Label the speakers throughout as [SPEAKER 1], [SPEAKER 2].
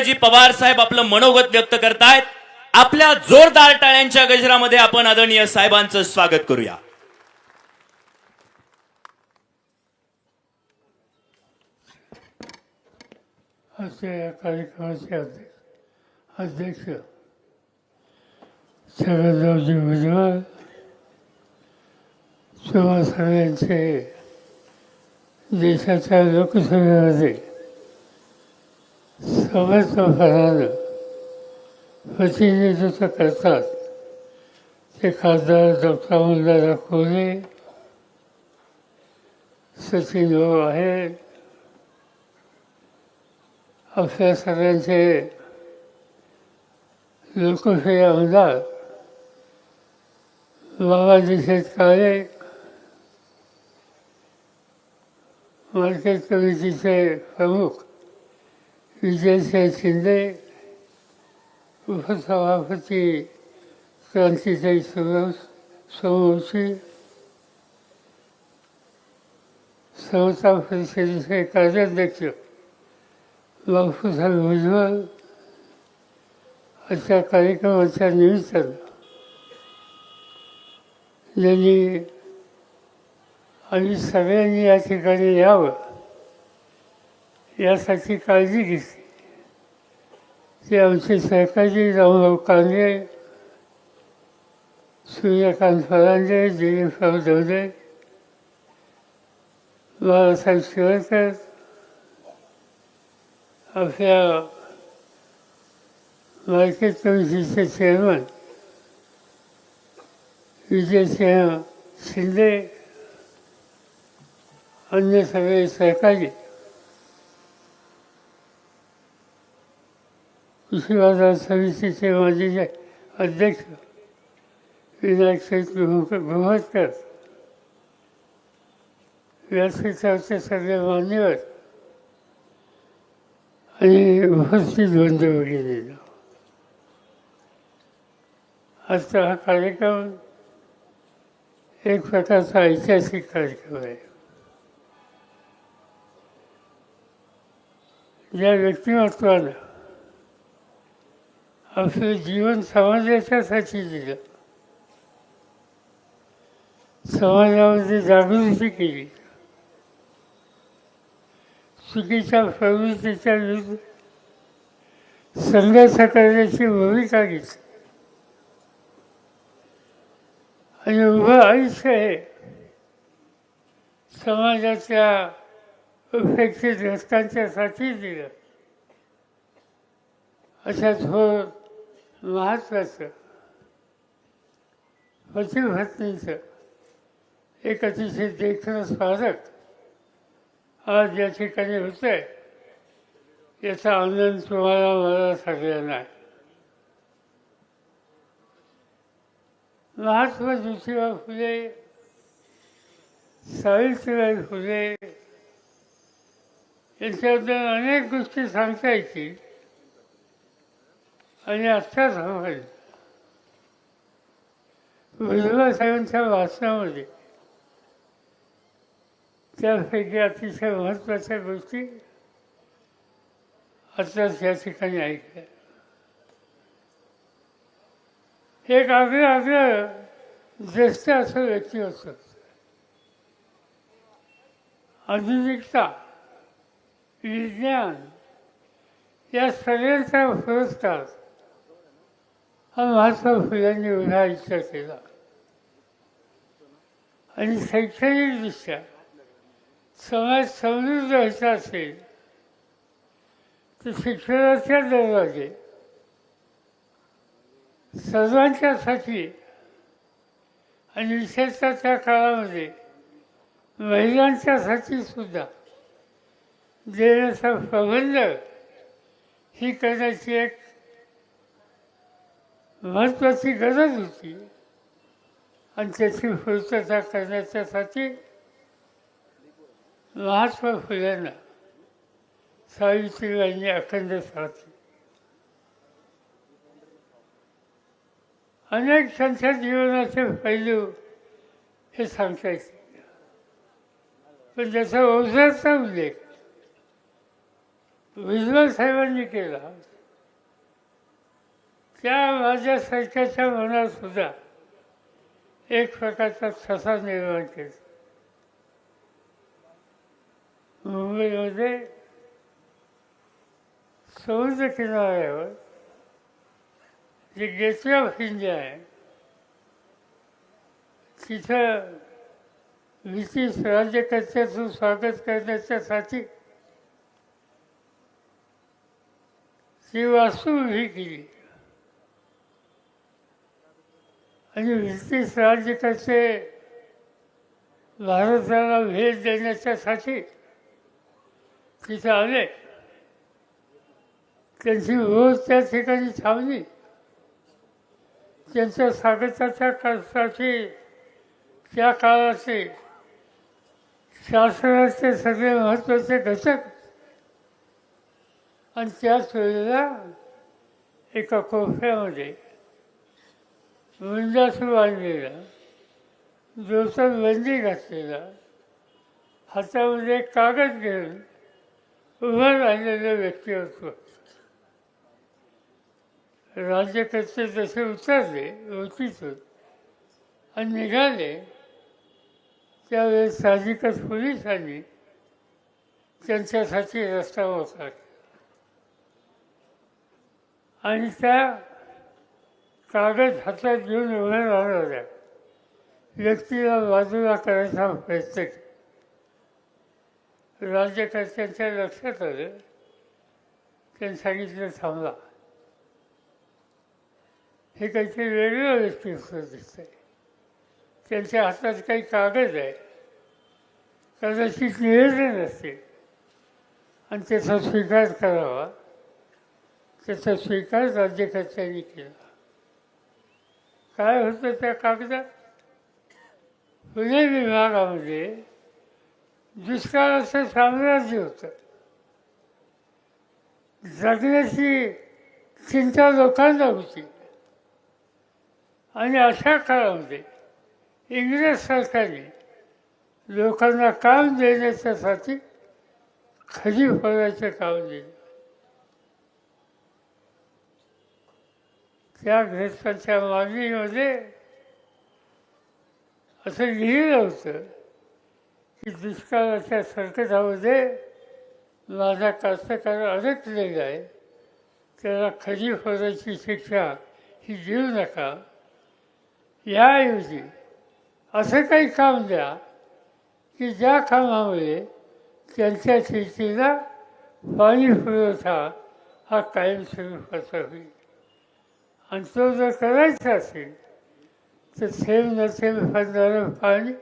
[SPEAKER 1] जी पवार साहेब आपलं मनोगत व्यक्त करतायत आपल्या जोरदार टाळ्यांच्या गजरामध्ये आपण आदरणीय साहेबांचं स्वागत करूया.
[SPEAKER 2] या कार्यक्रमाचे अध्यक्ष अध्यक्ष शरदरावजी भुजबळ सुभाष यांचे देशाच्या लोकसभेमध्ये समर्थपणानं प्रतिनिधित्व करतात ते खासदार डॉक्टर अमोलदादा खोले सचिन भाऊ आहेत आपल्या सगळ्यांचे लोकशाही आमदार बाबाजी शेतकाळे मार्केट कमिटीचे प्रमुख विजयसिंह शिंदे उपसभापती क्रांतीताई सुरव सोमवंशी समता परिषदेचे कार्याध्यक्ष बापूसाहेब भुजबळ अशा कार्यक्रमाच्या निमित्तानं ज्यांनी आम्ही सगळ्यांनी या ठिकाणी यावं यासाठी काळजी घेतली. ते आमचे सहकारी रामराव कांदे सूर्यकांत फरांदे दिलीपराव धवडे बाळासाहेब शिवरकर आपल्या मार्केट कमिटीचे चेअरमन विजयसिंह शिंदे अन्य सगळे सहकारी कृषी बाजार समितीचे माजी जे अध्यक्ष विनायक शेठ गोहतकर व्यासपीठावरचे सगळे मान्यवर आणि उपस्थित बंद वगैरे आजचा हा कार्यक्रम एक प्रकारचा ऐतिहासिक कार्यक्रम आहे. ज्या व्यक्तिमत्वानं आपलं जीवन समाजाच्यासाठी दिलं. समाजामध्ये जागृती केली. चुकीच्या प्रवृत्तीच्या विरुद्ध संघर्ष करण्याची भूमिका घेतली. आणि उभं आयुष्य हे समाजाच्या उपेक्षित घटकांच्यासाठी दिलं. अशा थोर महत्त्वाचं पती पत्नीचं एक अतिशय देखणं स्मारक आज या ठिकाणी होत आहे याचा आनंद तुम्हाला मला सगळ्यांना आहे. महात्मा ज्योतिबा फुले सावित्रीबाई फुले यांच्याबद्दल अनेक गोष्टी सांगता येतील. आणि आत्ताच हवं भुजबळ साहेबांच्या त्यापैकी अतिशय महत्त्वाच्या गोष्टी आत्ताच या ठिकाणी ऐकल्या. एक आग्रह आग्रह ज्येष्ठ असं व्यक्ती असत आधुनिकता विज्ञान या सगळ्यांचा पुरस्कार हा महात्मा फुल्यांनी एवढा इच्छा केला आणि शैक्षणिकदृष्ट्या समाज समृद्ध व्हायचा असेल तर शिक्षणाच्या दरवाजे सर्वांच्यासाठी आणि विशेषतः त्या काळामध्ये महिलांच्यासाठी सुद्धा देण्याचा प्रबंध ही करण्याची एक महत्त्वाची गरज होती. आणि त्याची पूर्तता करण्याच्यासाठी महात्मा फुल्यांना सावित्रीबाईंनी अखंड साधली अनेक त्यांच्या जीवनाचे पैलू हे सांगता पण त्याचा ओझरचा उल्लेख भुजबळ साहेबांनी केला. त्या माझ्यासारख्याच्या मनात सुद्धा एक प्रकारचा ठसा निर्माण केला. मुंबईमध्ये समुद्र किनाऱ्यावर जे गेटवे ऑफ इंडिया आहे तिथं ब्रिटिश राज्यकर्त्याचं स्वागत करण्याच्यासाठी ती वास्तू उभी केली आणि ब्रिटिश राज्यकर्ते भारताला भेट देण्याच्यासाठी तिथे आले. त्यांची रोज त्या ठिकाणी थांबली त्यांच्या स्वागताच्या कष्टाची त्या काळाचे शासनाचे सगळे महत्त्वाचे घटक आणि त्याच वेळेला एका कोफ्यामध्ये वृंदासू बांधलेला डोक्यात बंदी घातलेला हातामध्ये एक कागद घेऊन उभं राहिलेलं व्यक्तिमत्व राज्यकर्ते जसे उतरले ओळखीतून आणि निघाले त्यावेळेस साहजिकच पोलिसांनी त्यांच्यासाठी रस्ता मोकळा आणि त्या कागद हातात घेऊन उभ्या राहणाऱ्या व्यक्तीला बाजूला करायचा प्रयत्न केला राज्यकर्त्यांच्या लक्षात आलं त्यांनी सांगितलं थांबला हे काहीतरी वेगळं व्यक्तित्व दिसतंय. त्यांच्या हातात काही कागद आहे. कदाचित निवेदन असते आणि त्याचा स्वीकार करावा. त्याचा स्वीकार राज्यकर्त्यांनी केला. काय होतं त्या कागदात पुणे विभागामध्ये दुष्काळाचं साम्राज्य होतं. जगण्याची चिंता लोकांना होती. आणि अशा काळामध्ये इंग्रज सरकारने लोकांना काम देण्याच्यासाठी खरी फोडायचं काम दिलं. त्या ग्रस्तांच्या मागणीमध्ये असं लिहिलं होतं की दुष्काळाच्या संकटामध्ये माझा कास्तकार अडकलेला आहे. त्याला खरी होण्याची शिक्षा ही देऊ नका. याऐवजी असं काही काम द्या की ज्या कामामुळे त्यांच्या शेतीला पाणी पुरवठा हा कायमस्वरूपाचा होईल. आणि तो जर करायचा असेल तर थेंब न थेंब पाणी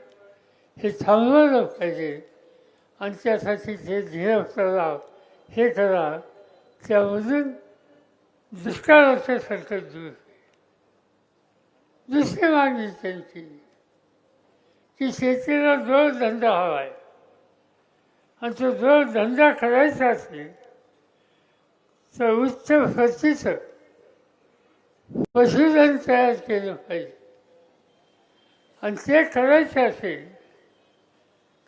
[SPEAKER 2] हे थांबवलं पाहिजे आणि त्यासाठी जे धीर तलाव हे करा त्यामधून दुष्काळाचं संकट दूर दुसरी मागणी त्यांची की शेतीला जोडधंदा हवा आहे आणि तो जोडधंदा करायचा असेल तर उच्च प्रतीचं पशुधन तयार केलं पाहिजे. आणि ते करायचं असेल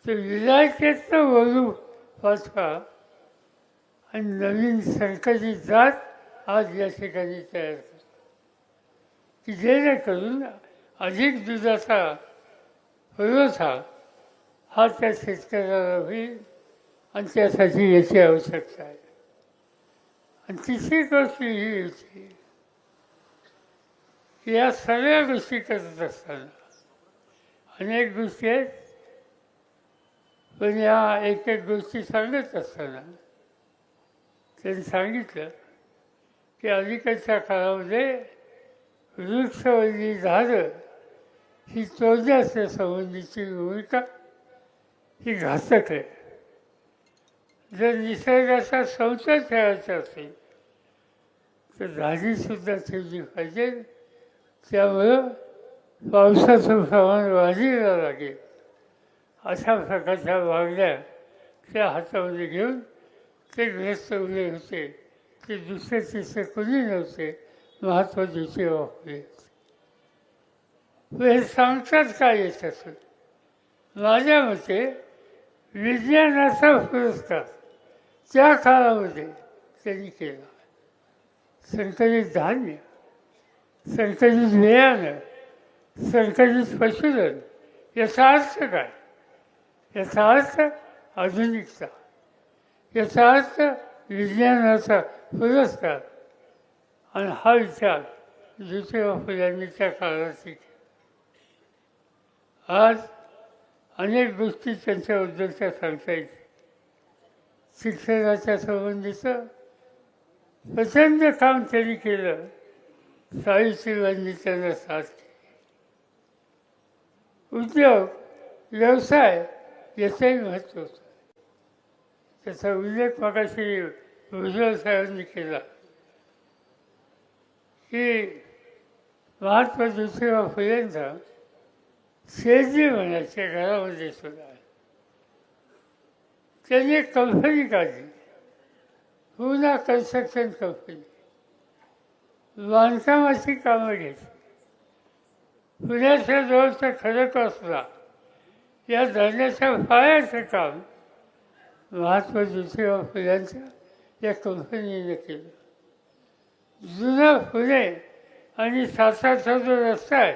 [SPEAKER 2] तर विलायकेतनं वरू वाचवा आणि नवीन सरकारी जात आज या ठिकाणी तयार करा. की जेणेकरून अधिक दुधाचा पुरवठा हा त्या शेतकऱ्याला होईल आणि त्यासाठी याची आवश्यकता आहे. आणि तिसरी गोष्ट ही होती या सगळ्या गोष्टी करत असताना अनेक गोष्टी आहेत. पण या एक एक गोष्टी सांगत असताना त्यांनी सांगितलं की अलीकडच्या काळामध्ये वृक्षवल्ली झाडं ही तोडण्याच्या संबंधीची भूमिका ही घातक आहे. जर निसर्गाचा संसार ठेवायचा असेल तर झाडीसुद्धा ठेवली पाहिजे. त्यामुळं पावसाचं प्रमाण वाढीला लागेल. अशा प्रकारच्या मागण्या त्या हातामध्ये घेऊन ते ग्रस्त उभे होते. ते दुसरे तिसरे कोणी नव्हते. महत्त्वाचे होते हे सांगतात काय येत असत माझ्या मते विज्ञानाचा पुरस्कार त्या काळामध्ये त्यांनी केलं. संकलित धान्य. सरकारी ज्ञान सरकारी पशुधन याचा अर्थ काय? याचा अर्थ आधुनिकता. याचा अर्थ विज्ञानाचा पुरस्कार. आणि हा विचार ज्योतिबा फुल्यांनी त्या काळात आज अनेक गोष्टी त्यांच्याबद्दलच्या सांगता येतील. शिक्षणाच्या संबंधीचं प्रचंड काम त्यांनी केलं. सावित्रीबाईंनी त्यांना साथ केली उद्योग व्यवसाय याचंही महत्त्व होतं. त्याचा उल्लेख मगाशी भुजबळ साहेबांनी केला. की महात्मा ज्योतिबा फुलेंचा शेजी म्हणायच्या घरामध्ये सुद्धा त्यांनी कंपनी काढली. पुन्हा कन्स्ट्रक्शन कंपनी बांधकामाची कामं घेत. पुण्याच्या जवळचा खडकवासला या धरणाच्या पायाचं काम महात्मा ज्योतिराव फुल्यांच्या या कंपनीने केलं. जुना फुले आणि साताचा जो रस्ता आहे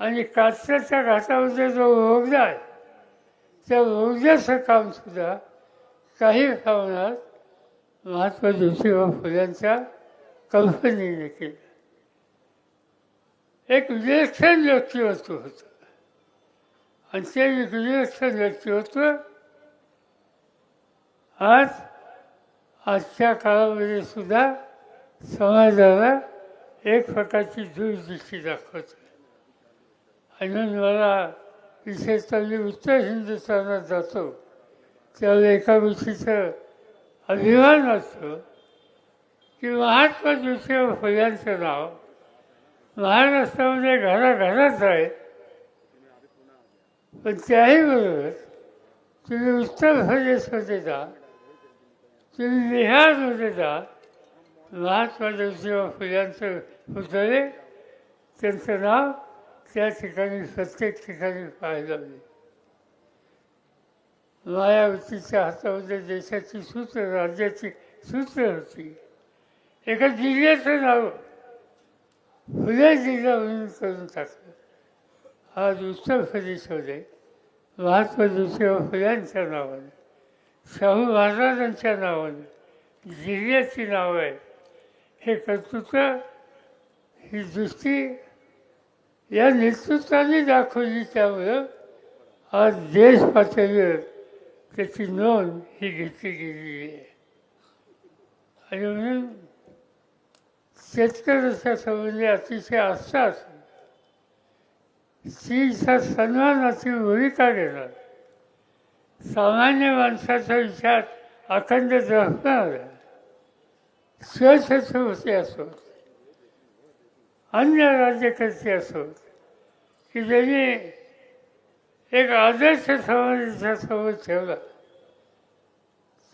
[SPEAKER 2] आणि कात्रच्या घाटामध्ये जो बोगदा आहे त्या बोगद्याचं कामसुद्धा काही प्रमाणात महात्मा ज्योतिराव फुल्यांच्या कंपनीने केलं एक विलक्षण व्यक्तिमत्व होतं आणि ते विलक्षण व्यक्तिमत्व आज आजच्या काळामध्ये सुद्धा समाजाला एक प्रकारची दूरदृष्टी दाखवत. आणि मला विशेषतः मी उत्तर हिंदुस्थानात जातो. त्यावेळेला एका गोष्टीचं अभिमान असतो. की महात्मा ज्योतिबा फुल्यांचं नाव महाराष्ट्रामध्ये घराघरात आहे पण त्याही बरोबर तुम्ही उत्तर प्रदेशमध्ये जा. तुम्ही बिहारमध्ये जा. महात्मा ज्योतिबा फुल्यांचं पुतळे त्यांचं नाव त्या ठिकाणी प्रत्येक ठिकाणी पाहायला मिळेल. मायावतीच्या हातामध्ये देशाची सूत्र राज्याची सूत्र होती. एका जिल्ह्याचं नाव. हृदय जिल्हा म्हणून करून टाकलं. आज उत्तर प्रदेशमध्ये महात्मा ज्योतिराव फुल्यांच्या नावाने. शाहू महाराजांच्या नावाने. जिल्ह्याची नावं आहे. हे कर्तृत्व ही दृष्टी या नेतृत्वाने दाखवली त्यामुळं आज देश पातळीवर त्याची नोंद ही घेतली गेलेली आहे. आणि म्हणून शेतकऱ्याच्या संबंधी अतिशय आस्था असेल. स्त्रीचा सन्मानाची भूमिका देणार. सामान्य माणसाचा विचार अखंड जपणार स्वच्छते असोत अन्य राज्यकर्ते असोत की ज्यांनी एक आदर्श समाजाच्या समोर ठेवला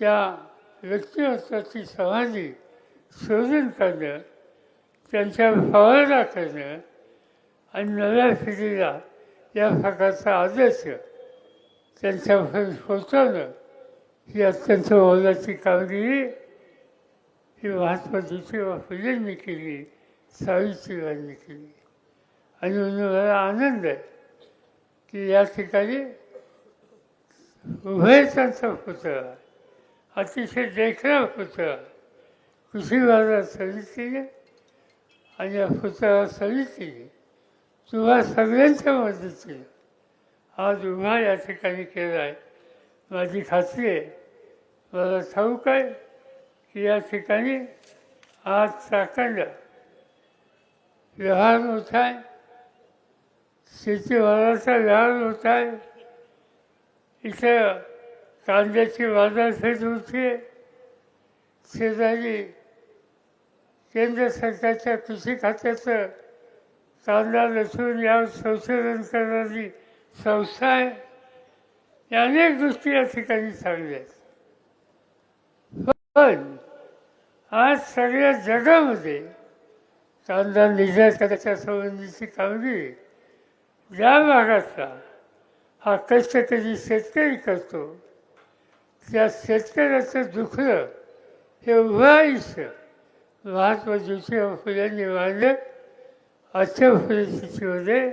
[SPEAKER 2] त्या व्यक्तिमत्वाची समाधी शोधून काढणं त्यांच्या फवारणी करणं आणि नव्या पिढीला या प्रकारचा आदर्श त्यांच्यापर्यंत पोचवणं ही अत्यंत मोलाची कामगिरी ही महात्मा ज्योतिबा फुलेंनी केली सावित्रीबाईंनी केली. आणि म्हणून मला आनंद आहे की या ठिकाणी उभयतांचा पुतळा अतिशय देखणा पुतळा कृषी बाजार समितीने आणि या पुतळा केली तुम्हा सगळ्यांच्या मदतीने आज उभा या ठिकाणी केला आहे. माझी खात्री आहे. मला ठाऊक आहे की या ठिकाणी आज चाकंड व्यवहार होत आहे. शेतीमालाचा व्यवहार होत आहे. इथं कांद्याची बाजारपेठ होती शेजारी केंद्र सरकारच्या कृषी खात्याचं कांदा लसूण या संशोधन करणारी संस्था आहे. या अनेक गोष्टी या ठिकाणी चांगल्या आहेत. पण आज सगळ्या जगामध्ये कांदा निर्यात करायच्या संबंधीची कामगिरी ज्या भागातला हा कष्टकरी शेतकरी करतो त्या शेतकऱ्याचं दुखणं हे उभं आयुष्य महात्मा ज्योतिराव फुल्यांनी मांडलं आजच्या परिस्थितीमध्ये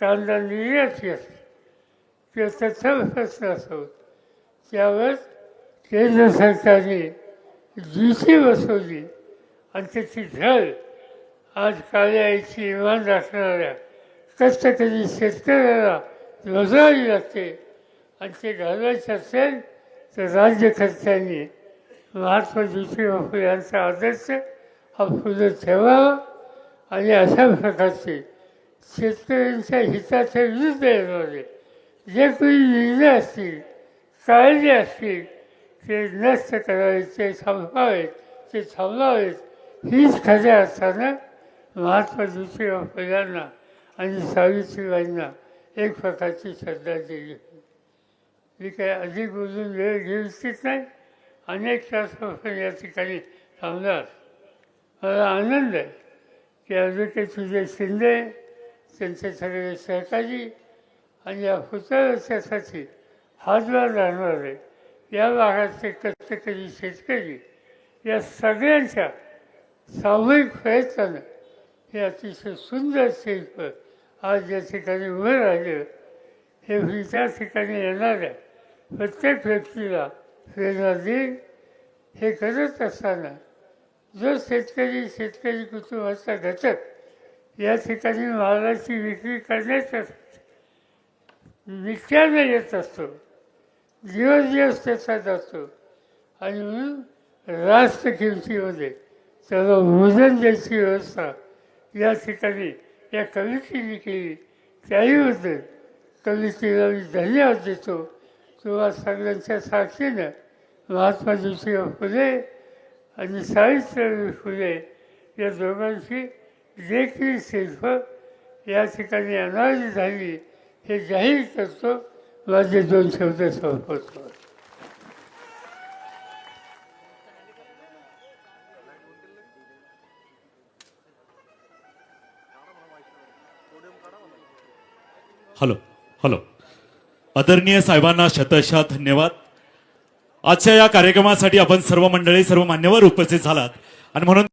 [SPEAKER 2] कांदा निर्यात असते ते त्याचा प्रश्न असतो त्यावर केंद्र सरकारने जीची बसवली आणि त्याची झळ आज काळ्या इमान राखणाऱ्या कष्टकरी शेतकऱ्याला रोजगारी लागते आणि ते घालवायचे असेल तर राज्यकर्त्यांनी महात्मा ज्योतिराव फुले यांचा आदर्श हा ठेवावा आणि अशा प्रकारचे. शेतकऱ्यांच्या हिताच्या विरुद्ध येणारे जे कोणी निर्णय असतील कायदे असतील ते नष्ट करायचे थांबवावेत ते थांबवावेत हीच खऱ्या अर्थानं महात्मा ज्योतिराव फुल्यांना आणि सावित्रीबाईंना एक प्रकारची श्रद्धांजली मी काय अधिक बोलून वेळ घेऊ इच्छित नाही? अनेक तासापासून या ठिकाणी थांबणार मला आनंद आहे की ॲडव्होकेट सुजय शिंदे त्यांचे सगळे सहकारी आणि या पुतळ्यासाठी हातभार राहणार आहे या भागातले कष्टकरी शेतकरी या सगळ्यांच्या सामूहिक प्रयत्नानं हे अतिशय सुंदर शिल्प आज या ठिकाणी उभं राहिलं. हे त्या ठिकाणी येणाऱ्या प्रत्येक व्यक्तीला प्रेरणा देईल हे करत असताना जो शेतकरी शेतकरी कुटुंबाचा घटक या ठिकाणी मालाची विक्री करण्याचा नित्यानं येत असतो दिवस दिवस त्याचा जातो आणि म्हणून रास्त किमतीमध्ये त्याला भोजन द्यायची व्यवस्था या ठिकाणी या कमिटीने केली. त्याहीबद्दल कमिटीला मी धन्यवाद देतो. तुम्हा सगळ्यांच्या साक्षीनं महात्मा ज्योतिराव फुले आणि सावित्रीबाई फुले या दोघांची देखील शिल्प या ठिकाणी अनावरी झाली हे जाहीर करतो. माझे दोन शब्द संपवतो.
[SPEAKER 3] Hello hello. आदरणीय साहेबांना शतशा धन्यवाद. आजच्या या कार्यक्रमासाठी आपण सर्व मंडळी सर्व मान्यवर उपस्थित झालात. आणि म्हणून